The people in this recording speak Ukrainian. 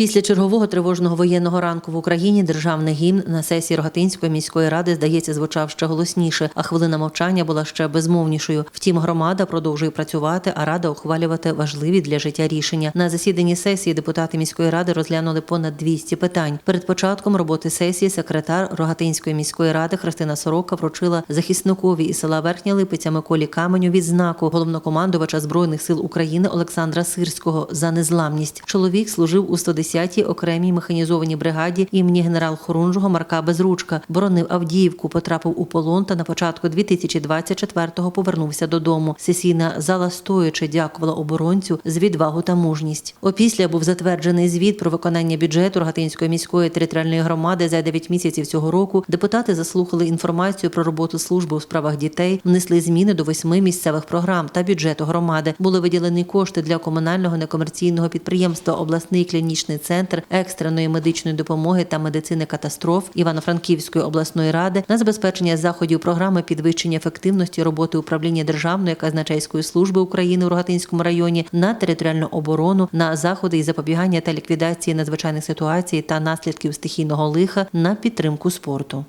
Після чергового тривожного воєнного ранку в Україні державний гімн на сесії Рогатинської міської ради, здається, звучав ще голосніше, а хвилина мовчання була ще безмовнішою. Втім, громада продовжує працювати, а рада ухвалювати важливі для життя рішення. На засіданні сесії депутати міської ради розглянули понад 200 питань. Перед початком роботи сесії секретар Рогатинської міської ради Христина Сорока вручила захисникові із села Верхня Липиця Миколі Каменю відзнаку головнокомандувача збройних сил України Олександра Сирського за незламність. Чоловік служив у 110-й окремій механізованій бригаді імені генерал-хорунжого Марка Безручка, боронив Авдіївку, потрапив у полон та на початку 2024-го повернувся додому. Сесійна зала стоячи дякувала оборонцю з відвагу та мужність. Опісля був затверджений звіт про виконання бюджету Рогатинської міської територіальної громади за 9 місяців цього року. Депутати заслухали інформацію про роботу служби у справах дітей, внесли зміни до восьми місцевих програм та бюджету громади. Були виділені кошти для комунального некомерційного підприємства обласний клінічний центр екстреної медичної допомоги та медицини катастроф Івано-Франківської обласної ради на забезпечення заходів програми підвищення ефективності роботи управління Державної казначейської служби України у Рогатинському районі на територіальну оборону, на заходи і запобігання та ліквідації надзвичайних ситуацій та наслідків стихійного лиха на підтримку спорту.